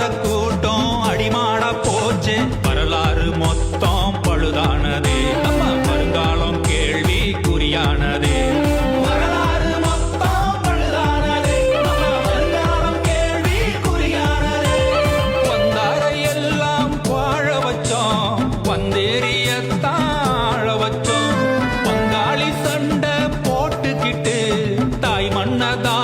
ஆகாத கூட்டம் அடிமாடா போச்சு. வரலாறு மொத்தம் பழுதானது. நம்ம வருங்காலம் கேள்வி குறியானது. வந்தேரியத்தாழ வச்சோம். பங்காளி சண்டை போட்டுக்கிட்டு தாய் மன்னதா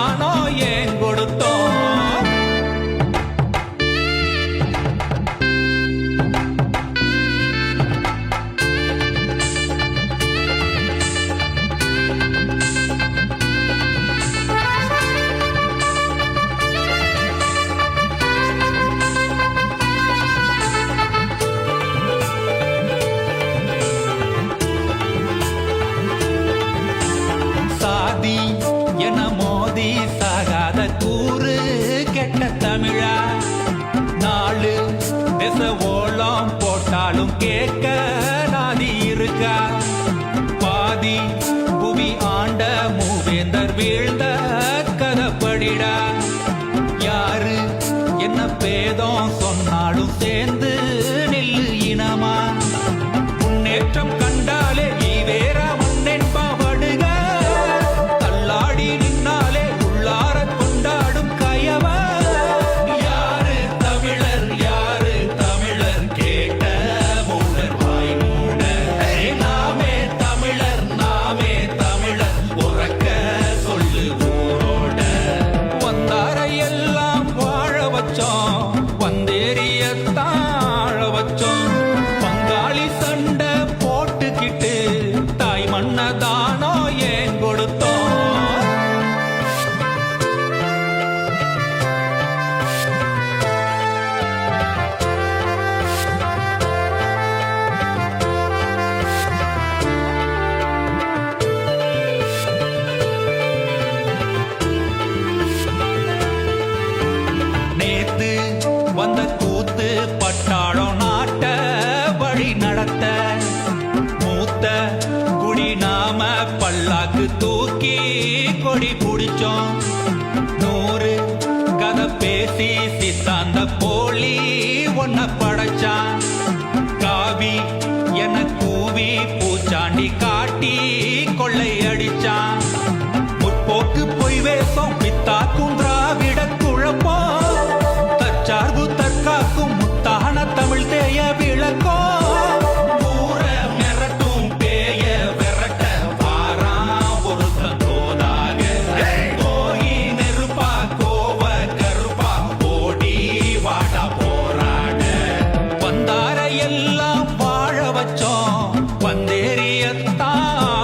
வீழ்ந்த போது கூத்து பட்டாளம் நாட்ட வழி நடத்த. மூத்த குடி நாம பல்லாக்கு தூக்கி கொடி பிடிச்சோம். நூறு கதை பேசி சித்தாந்த போலி ஒன்ன படைச்சான். காவி என கூவி பூச்சாண்டி காட்டி கொள்ளையடிச்சான் முற்போக்கு பொய் வேஷம் பித்தாக்கும் 大。